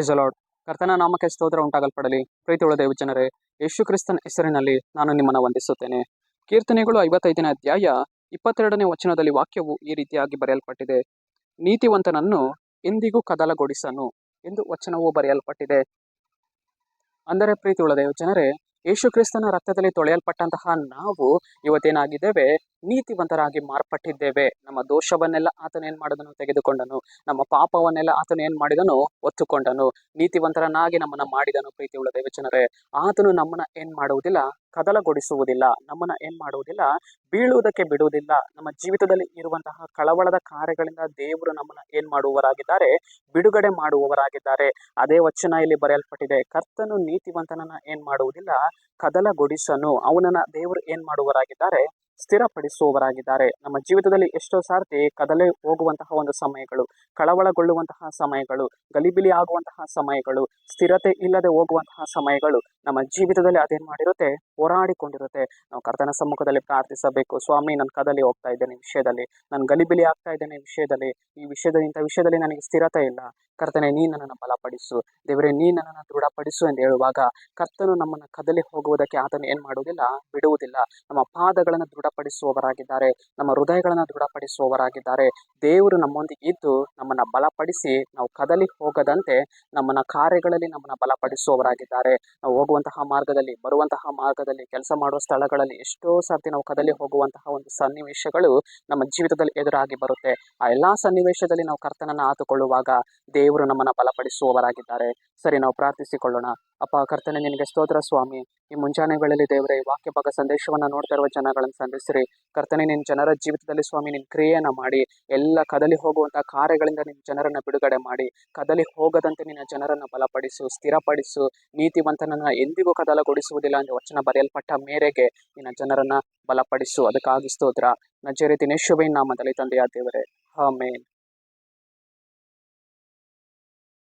Price ಅಲಾಡ್ ಕರ್ತನ ನಾಮಕ್ಕೆ ಸ್ತೋತ್ರ ಉಂಟಾಗಲ್ಪಡಲಿ. ಪ್ರೀತಿ ಉಳ್ಳ ದೇವ ಜನರೇ, ಯೇಸು ಕ್ರಿಸ್ತನ ಹೆಸರಿನಲ್ಲಿ ನಾನು ನಿಮ್ಮನ್ನು ವಂದಿಸುತ್ತೇನೆ. ಕೀರ್ತನೆಗಳು ಐವತ್ತೈದನೇ ಅಧ್ಯಾಯ ಇಪ್ಪತ್ತೆರಡನೇ ವಚನದಲ್ಲಿ ವಾಕ್ಯವು ಈ ರೀತಿಯಾಗಿ ಬರೆಯಲ್ಪಟ್ಟಿದೆ. ನೀತಿವಂತನನ್ನು ಎಂದಿಗೂ ಕದಲಗೊಡಿಸನು ಎಂದು ವಚನವು ಬರೆಯಲ್ಪಟ್ಟಿದೆ. ಅಂದರೆ ಪ್ರೀತಿ ಉಳ್ಳ ದೇವ ಜನರೇ, ಯೇಸು ಕ್ರಿಸ್ತನ ರಕ್ತದಲ್ಲಿ ತೊಳೆಯಲ್ಪಟ್ಟಂತಹ ನಾವು ಇವತ್ತೇನಾಗಿದ್ದೇವೆ? ನೀತಿವಂತರಾಗಿ ಮಾರ್ಪಟ್ಟಿದ್ದೇವೆ. ನಮ್ಮ ದೋಷವನ್ನೆಲ್ಲ ಆತನ ಏನ್ ಮಾಡಿದನು? ತೆಗೆದುಕೊಂಡನು. ನಮ್ಮ ಪಾಪವನ್ನೆಲ್ಲ ಆತನ ಏನ್ ಮಾಡಿದನು? ಒತ್ತುಕೊಂಡನು. ನೀತಿವಂತರನಾಗಿ ನಮ್ಮನ್ನ ಮಾಡಿದನು ಪ್ರೀತಿ ಉಳ್ಳ ದೇವಚನರೇ ಆತನು ನಮ್ಮನ್ನ ಏನ್ ಮಾಡುವುದಿಲ್ಲ? ಕದಲಗೊಡಿಸುವುದಿಲ್ಲ. ನಮ್ಮನ್ನ ಏನ್ ಮಾಡುವುದಿಲ್ಲ? ಬೀಳುವುದಕ್ಕೆ ಬಿಡುವುದಿಲ್ಲ. ನಮ್ಮ ಜೀವಿತದಲ್ಲಿ ಇರುವಂತಹ ಕಳವಳದ ಕಾರ್ಯಗಳಿಂದ ದೇವರು ನಮ್ಮನ್ನ ಏನ್ ಮಾಡುವವರಾಗಿದ್ದಾರೆ? ಬಿಡುಗಡೆ ಮಾಡುವವರಾಗಿದ್ದಾರೆ. ಅದೇ ವಚನ ಇಲ್ಲಿ ಬರೆಯಲ್ಪಟ್ಟಿದೆ. ಕರ್ತನು ನೀತಿವಂತನನ್ನ ಏನ್ ಮಾಡುವುದಿಲ್ಲ? ಕದಲಗೊಡಿಸನು. ಅವನನ್ನ ದೇವರು ಏನ್ ಮಾಡುವವರಾಗಿದ್ದಾರೆ? ಸ್ಥಿರಪಡಿಸುವವರಾಗಿದ್ದಾರೆ. ನಮ್ಮ ಜೀವಿತದಲ್ಲಿ ಎಷ್ಟೋ ಸಾರ್ತಿ ಕದಲೆ ಹೋಗುವಂತಹ ಒಂದು ಸಮಯಗಳು, ಕಳವಳಗೊಳ್ಳುವಂತಹ ಸಮಯಗಳು, ಗಲಿಬಿಲಿ ಆಗುವಂತಹ ಸಮಯಗಳು, ಸ್ಥಿರತೆ ಇಲ್ಲದೆ ಹೋಗುವಂತಹ ಸಮಯಗಳು ನಮ್ಮ ಜೀವಿತದಲ್ಲಿ ಅದೇನ್ ಮಾಡಿರುತ್ತೆ? ಹೋರಾಡಿಕೊಂಡಿರುತ್ತೆ. ನಾವು ಕರ್ತನ ಸಮ್ಮುಖದಲ್ಲಿ ಪ್ರಾರ್ಥಿಸಬೇಕು. ಸ್ವಾಮಿ ನನ್ನ ಕದಲಿ ಹೋಗ್ತಾ ಇದ್ದೇನೆ ವಿಷಯದಲ್ಲಿ. ನಾನು ಗಲಿಬಿಲಿ ಆಗ್ತಾ ಇದ್ದೇನೆ ವಿಷಯದಲ್ಲಿ. ಈ ವಿಷಯದ, ಇಂಥ ವಿಷಯದಲ್ಲಿ ನನಗೆ ಸ್ಥಿರತೆ ಇಲ್ಲ. ಕರ್ತನೆ, ನೀ ನನ್ನನ್ನು ಬಲಪಡಿಸು. ದೇವರೇ, ನೀ ನನ್ನನ್ನು ದೃಢಪಡಿಸು ಎಂದು ಹೇಳುವಾಗ ಕರ್ತನು ನಮ್ಮನ್ನು ಕದಲಿ ಹೋಗುವುದಕ್ಕೆ ಆತನು ಏನ್ ಮಾಡುವುದಿಲ್ಲ? ಬಿಡುವುದಿಲ್ಲ. ನಮ್ಮ ಪಾದಗಳನ್ನು ದೃಢಪಡಿಸುವವರಾಗಿದ್ದಾರೆ. ನಮ್ಮ ಹೃದಯಗಳನ್ನು ದೃಢಪಡಿಸುವವರಾಗಿದ್ದಾರೆ. ದೇವರು ನಮ್ಮೊಂದಿಗೆ ಇದ್ದು ನಮ್ಮನ್ನ ಬಲಪಡಿಸಿ ನಾವು ಕದಲಿ ಹೋಗದಂತೆ ನಮ್ಮನ್ನ ಕಾರ್ಯಗಳಲ್ಲಿ ನಮ್ಮನ್ನ ಬಲಪಡಿಸುವವರಾಗಿದ್ದಾರೆ. ನಾವು ಹೋಗುವಂತಹ ಮಾರ್ಗದಲ್ಲಿ, ಬರುವಂತಹ ಮಾರ್ಗದಲ್ಲಿ, ಕೆಲಸ ಮಾಡುವ ಸ್ಥಳಗಳಲ್ಲಿ ಎಷ್ಟೋ ಸರ್ತಿ ನಾವು ಕದಲಿ ಹೋಗುವಂತಹ ಒಂದು ಸನ್ನಿವೇಶಗಳು ನಮ್ಮ ಜೀವಿತದಲ್ಲಿ ಎದುರಾಗಿ ಬರುತ್ತೆ. ಆ ಎಲ್ಲಾ ಸನ್ನಿವೇಶದಲ್ಲಿ ನಾವು ಕರ್ತನನ್ನ ಆತುಕೊಳ್ಳುವಾಗ ದೇವರು ನಮ್ಮನ್ನ ಬಲಪಡಿಸುವವರಾಗಿದ್ದಾರೆ. ಸರಿ, ನಾವು ಪ್ರಾರ್ಥಿಸಿಕೊಳ್ಳೋಣ. ಅಪ್ಪ, ಕರ್ತನೆ, ನಿನಗೆ ಸ್ತೋತ್ರ ಸ್ವಾಮಿ. ಈ ಮುಂಜಾನೆ ವೇಳೆಯಲ್ಲಿ ದೇವರೇ, ಈ ವಾಕ್ಯ ಭಾಗ ಸಂದೇಶವನ್ನ ನೋಡ್ತಾ ಇರುವ ಜನಗಳನ್ನು ಸಂಧಿಸಿರಿ ಕರ್ತನೆ, ನಿನ್ನ ಜನರ ಜೀವಿತದಲ್ಲಿ ಸ್ವಾಮಿ, ನಿನ್ನ ಕ್ರಿಯೆಯನ್ನ ಮಾಡಿ. ಎಲ್ಲ ಕದಲಿ ಹೋಗುವಂತಹ ಕಾರ್ಯಗಳಿಂದ ನಿನ್ನ ಜನರನ್ನ ಬಿಡುಗಡೆ ಮಾಡಿ. ಕದಲಿ ಹೋಗದಂತೆ ನಿನ್ನ ಜನರನ್ನ ಬಲಪಡಿಸು, ಸ್ಥಿರಪಡಿಸು. ನೀತಿವಂತನನ್ನ ಎಂದಿಗೂ ಕದಲಗೊಳಿಸುವುದಿಲ್ಲ ಎಂದು ವಚನ ಬರೆಯಲ್ಪಟ್ಟ ಮೇರೆಗೆ ನಿನ್ನ ಜನರನ್ನ ಬಲಪಡಿಸು. ಅದಕ್ಕಾಗಿ ಸ್ತೋತ್ರ. ನೇಶುಬೈ ನಾಮದಲ್ಲಿ ತಂದೆಯ ದೇವರೇ. ಆಮೇನ್.